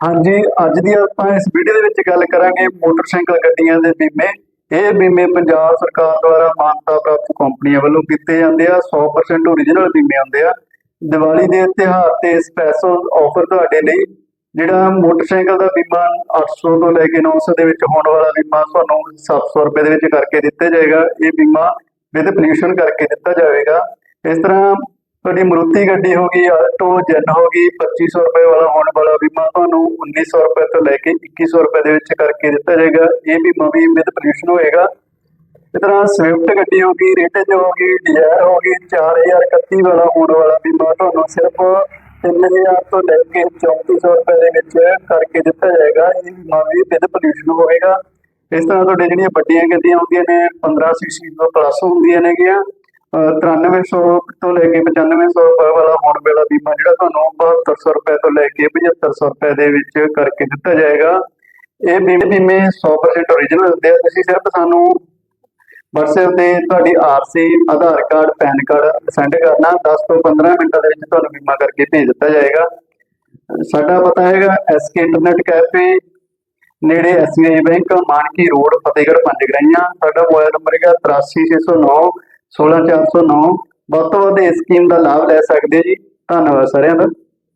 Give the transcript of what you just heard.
ਹਾਂਜੀ, ਅੱਜ ਦੀ ਆਪਾਂ ਇਸ ਵੀਡੀਓ ਦੇ ਵਿੱਚ ਗੱਲ ਕਰਾਂਗੇ ਮੋਟਰਸਾਈਕਲ ਗੱਡੀਆਂ ਦੇ ਬੀਮੇ। ਇਹ ਬੀਮੇ ਪੰਜਾਬ ਸਰਕਾਰ ਦੁਆਰਾ ਮਾਨਤਾ ਪ੍ਰਾਪਤ ਕੰਪਨੀਆਂ ਵੱਲੋਂ ਕੀਤੇ ਜਾਂਦੇ ਆ 100% ਓਰੀਜਨਲ ਬੀਮੇ ਹੁੰਦੇ ਆ। ਦੀਵਾਲੀ ਦੇ ਤਿਉਹਾਰ ਤੇ ਸਪੈਸ਼ਲ ਆਫਰ ਤੁਹਾਡੇ ਲਈ, ਜਿਹੜਾ ਮੋਟਰਸਾਈਕਲ ਦਾ ਬੀਮਾ 800 ਤੋਂ ਲੈ ਕੇ 900 ਦੇ ਵਿੱਚ ਹੋਣ ਵਾਲਾ ਬੀਮਾ ਤੁਹਾਨੂੰ 700 ਰੁਪਏ ਦੇ ਵਿੱਚ ਕਰਕੇ ਦਿੱਤਾ ਜਾਏਗਾ। ਇਹ ਬੀਮਾ ਵਿਦ ਪੋਲਿਊਸ਼ਨ ਕਰਕੇ ਦਿੱਤਾ ਜਾਵੇਗਾ। ਇਸ ਤਰ੍ਹਾਂ ਤੁਹਾਡੀ ਮਰੂਤੀ ਗੱਡੀ ਹੋ ਗਈ, ਆਟੋ ਜੈਨ ਹੋ ਗਈ 2500 ਰੁਪਏ ਵਾਲਾ ਹੋਣ ਵਾਲਾ ਬੀਮਾ ਤੁਹਾਨੂੰ 1900 ਰੁਪਏ ਤੋਂ ਲੈ ਕੇ 2100 ਰੁਪਏ ਦੇ ਵਿੱਚ ਕਰਕੇ ਦਿੱਤਾ ਜਾਏਗਾ। ਇਹ ਬੀਮਾ ਵੀ ਵਿਦ ਪੋਲਿਊਸ਼ਨ ਹੋਏਗਾ। ਇਸ ਤਰ੍ਹਾਂ ਸਵਿਫਟ ਗੱਡੀ ਹੋ ਗਈ ਰੇਟੇਜ ਹੋ ਗਈ ਡਿਜ਼ਾਇਰ ਹੋ ਗਈ 4031 ਵਾਲਾ ਹੋਣ ਵਾਲਾ ਬੀਮਾ ਤੁਹਾਨੂੰ ਸਿਰਫ 3000 ਤੋਂ ਲੈ ਕੇ 3400 ਰੁਪਏ ਦੇ ਵਿੱਚ ਕਰਕੇ ਦਿੱਤਾ ਜਾਏਗਾ। ਇਹ ਬੀਮਾ ਵੀ ਵਿਦ ਪੋਲਿਊਸ਼ਨ ਹੋਵੇਗਾ ਇਸ ਤਰ੍ਹਾਂ ਤੁਹਾਡੇ ਜਿਹੜੀਆਂ ਵੱਡੀਆਂ ਗੱਡੀਆਂ ਹੁੰਦੀਆਂ ਨੇ 15 ਸੀਸੀ ਤੋਂ ਪਲੱਸ ਹੁੰਦੀਆਂ ਨੇਗੀਆਂ। 9300 ਤੋਂ ਲੈ ਕੇ 9500 ਰੁਪਏ ਵਾਲਾ ਹੋਣ ਵੇਲਾ ਬੀਮਾ ਜਿਹੜਾ ਤੁਹਾਨੂੰ 7200 ਰੁਪਏ ਤੋਂ ਲੈ ਕੇ 7500 ਰੁਪਏ ਦੇ ਵਿੱਚ ਕਰਕੇ ਦਿੱਤਾ ਜਾਏਗਾ। ਇਹ ਬੀਮੇ ਬੀਮੇ 100% ਓਰੀਜਨਲ ਹੁੰਦੇ ਆ। ਤੁਸੀਂ ਸਿਰਫ ਸਾਨੂੰ WhatsApp ਤੇ ਤੁਹਾਡੀ RC Aadhaar card PAN card send ਕਰਨਾ। 10 ਤੋਂ 15 ਮਿੰਟਾਂ ਦੇ ਵਿੱਚ ਤੁਹਾਨੂੰ ਬੀਮਾ ਕਰਕੇ ਭੇਜ ਦਿੱਤਾ ਜਾਏਗਾ। ਸਾਡਾ ਪਤਾ ਹੈਗਾ ਐਸਕੇ ਇੰਟਰਨੈਟ ਕੈਫੇ ਨੇੜੇ SBI bank Manki road, Fatehgarh Panjgrain ਸਾਡਾ ਮੋਬਾਈਲ ਨੰਬਰ ਹੈਗਾ 83609 16409 ਵੱਧ ਤੋਂ ਵੱਧ ਇਸ ਸਕੀਮ ਦਾ ਲਾਭ ਲੈ ਸਕਦੇ ਜੀ। ਧੰਨਵਾਦ ਸਾਰਿਆਂ ਦਾ।